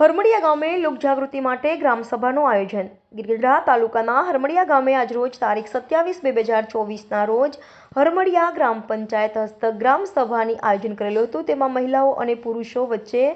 હરમડિયા ગામે લોકજાગૃતિ માટે ગ્રામસભાનું આયોજન. ગિરગઢડા તાલુકાના હરમડિયા ગામે આજરોજ તારીખ સત્યાવીસ બે હજાર ચોવીસના રોજ હરમડિયા ગ્રામ પંચાયત હસ્તક ગ્રામસભાની આયોજન કરેલું હતું. તેમાં મહિલાઓ અને પુરુષો વચ્ચે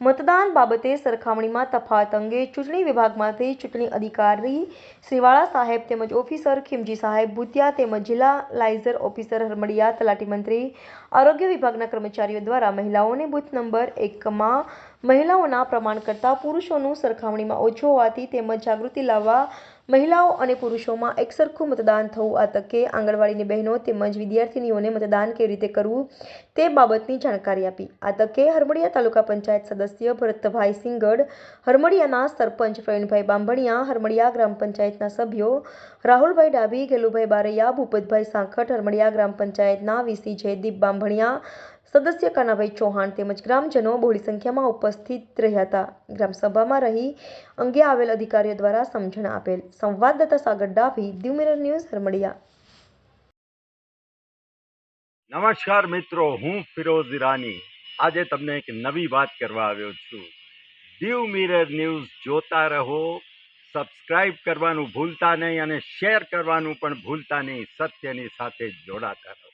મતદાન બાબતે સરખામણીમાં તફાવત અંગે ચૂંટણી વિભાગમાંથી ચૂંટણી અધિકારી શ્રીવાળા સાહેબ તેમજ ઓફિસર ખીમજી સાહેબ ભૂતિયા તેમજ જિલ્લા લાયઝર ઓફિસર હરમડિયા તલાટી મંત્રી આરોગ્ય વિભાગના કર્મચારીઓ દ્વારા મહિલાઓને બૂથ નંબર એકમાં મહિલાઓના પ્રમાણ કરતાં પુરુષોનું સરખામણીમાં ઓછું હોવાથી તેમજ જાગૃતિ લાવવા મહિલાઓ અને પુરુષોમાં એકસરખું મતદાન થવું આ તકે આંગણવાડીની બહેનો તેમજ વિદ્યાર્થિનીઓને મતદાન કેવી રીતે કરવું તે બાબતની જાણકારી આપી. આ તકે હરમડિયા તાલુકા પંચાયત સદસ્ય ભરતભાઈ સિંગડ, હરમડિયાના સરપંચ પ્રવીણભાઈ બાંભણિયા, હરમડિયા ગ્રામ પંચાયતના સભ્યો રાહુલભાઈ ડાભી, ગેલુભાઈ બારૈયા, ભૂપતભાઈ સાંખટ હરમડિયા ગ્રામ પંચાયતના વીસી જયદીપ બાંભણિયા સદસ્ય કાનાભાઈ ચૌહાણ તેમજ ગ્રામજનો બહોળી સંખ્યામાં ઉપસ્થિત રહ્યા હતા. ગ્રામસભામાં રહી અંગે આવેલ અધિકારીઓ દ્વારા સમજણ આપેલ. સંવાદદાતા સાગર ડાભી દીવ ન્યૂઝ, હરમડિયા. નમસ્કાર મિત્રો, હું ફિરોઝ ઈરાની. આજે તમને એક નવી વાત કરવા આવ્યો છું. દીવ મિરર ન્યૂઝ જોતા રહો, સબસ્ક્રાઇબ કરવાનું ભૂલતા નહીં અને શેર કરવાનું પણ ભૂલતા નહીં. સત્યની સાથે જોડાતા રહો.